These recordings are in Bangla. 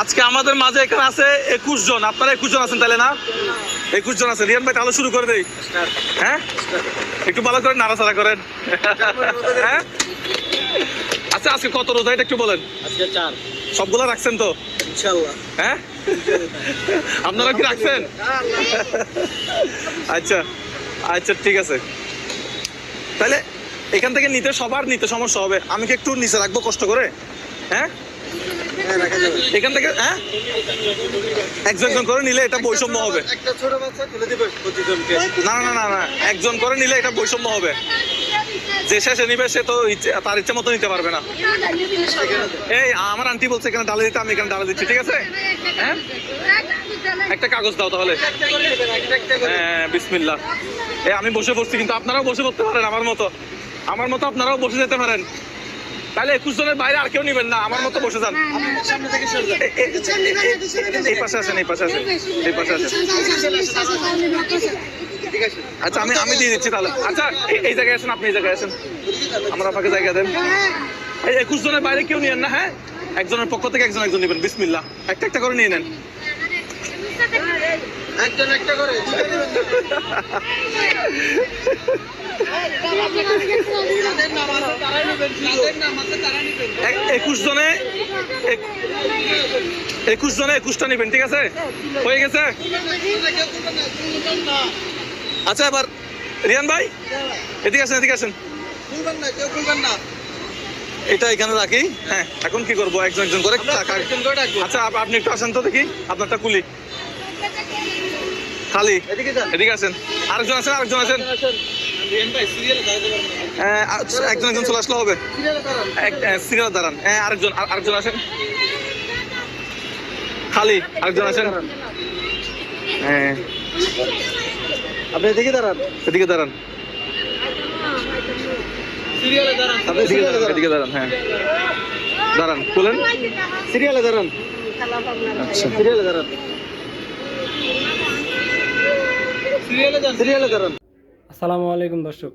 আজকে আমাদের মাঝে এখানে আছে একুশ জন। আপনারা একুশ জন আছেন তাহলে না? একুশ জন আছে রিয়ান ভাই তাহলে শুরু করে দেই। হ্যাঁ? একটু ভালো করে নাড়াচাড়া করেন। হ্যাঁ? আচ্ছা আজকে কত রোজা? এটা একটু বলেন। আজকে চার। সবগুলো রাখছেন তো? হ্যাঁ? আপনারা কি রাখছেন? আচ্ছা আচ্ছা ঠিক আছে। তাহলে এখান থেকে নিতে সবার নিতে সমস্যা হবে। আমি কি একটু নিচে রাখব কষ্ট করে? হ্যাঁ? এখান থেকে হ্যাঁ? একজন একজন করে নিলে এটা বৈষম্য হবে। একটা ছোট বাচ্চা তুলে দিবে প্রতিজনকে। না না না না একজন করে নিলে এটা বৈষম্য হবে। যে শেষে নিবে সে তো তার ইচ্ছে মতো নিতে পারবে না। এই আমার আন্টি বলছে এখানে ডালে দিতে আমি এখানে ডালে দিচ্ছি ঠিক আছে? হ্যাঁ? একটা কাগজ দাও তাহলে। হ্যাঁ বিসমিল্লাহ। এ আমি বসে পড়ছি কিন্তু আপনারাও বসে পড়তে পারেন আমার মতো। আমার মতো আপনারাও বসে যেতে পারেন। তাহলে একুশ জনের বাইরে আর কেউ নিবেন না আমার মতো বসে যান। সামনে থেকে সরে যান। এ- এ- এই পাশে আসেন এই পাশে আসেন এই পাশে আসেন। আছে। আচ্ছা আমি আমি দিয়ে দিচ্ছি তাহলে। আচ্ছা এই- এই জায়গায় আসেন আপনি এই জায়গায় আসেন। আমার আপনাকে জায়গা দেন। এই একুশ জনের বাইরে কেউ নিয়েন না হ্যাঁ? একজনের পক্ষ থেকে একজন একজন নেবেন। বিসমিল্লাহ। একটা একটা করে নিয়ে নেন। একজন একটা করে একুশ জনে একুশ জনে একুশটা নেবেন ঠিক আছে হয়ে গেছে। আচ্ছা এবার রিয়ান ভাই এদিকে আসেন এদিকে আসেন। এটা এখানে রাখি হ্যাঁ এখন কি করব একজন একজন করে। আচ্ছা আপনি একটু আসেন তো দেখি আপনারটা কুলি খালি? এদিকে যান। এদিকে আসেন আরেকজন আছেন আরেকজন আছেন। হ্যাঁ, আর- একজন একজন চলে আসলে হবে। সিরিয়ালে সিরিয়াল দাঁড়ান। হ্যাঁ আরেকজন আর- আরেকজন আসেন। খালি আরেকজন আসেন। হ্যাঁ। আপনি এদিকে দাঁড়ান। এদিকে দাঁড়ান। এদিকে দাঁড়ান হ্যাঁ। দাঁড়ান খুলেন। সিরিয়ালে দাঁড়ান। আচ্ছা। সিরিয়ালে দাঁড়ান সিরিয়ালে দাঁড়ান সিরিয়ালে দাঁড়ান আসসালামু আলাইকুম দর্শক।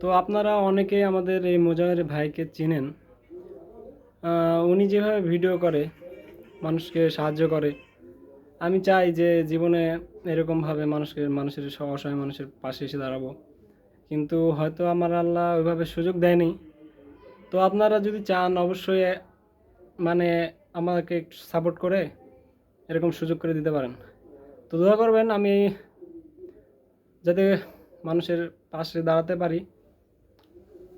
তো আপনারা অনেকে আমাদের এই মোজাহের ভাইকে চিনেন। উনি যেভাবে ভিডিও করে, মানুষকে সাহায্য করে, আমি চাই যে জীবনে এরকমভাবে মানুষকে, মানুষের অসহায় মানুষের পাশে এসে দাঁড়াবো। কিন্তু হয়তো আমার আল্লাহ ওইভাবে সুযোগ দেয়নি। তো আপনারা যদি চান, অবশ্যই মানে আমাকে সাপোর্ট করে, এরকম সুযোগ করে দিতে পারেন। তো দোয়া করবেন, আমি যাতে মানুষের পাশে দাঁড়াতে পারি,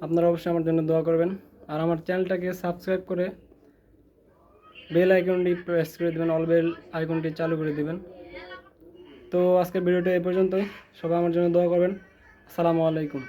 আপনারা অবশ্যই আমার জন্য দোয়া করবেন। আর আমার চ্যানেলটাকে সাবস্ক্রাইব করে বেল আইকনটি প্রেস করে দেবেন, অল বেল আইকনটি চালু করে দেবেন। তো আজকের ভিডিওটা এ পর্যন্তই। সবাই আমার জন্য দোয়া করবেন। আসসালামু আলাইকুম।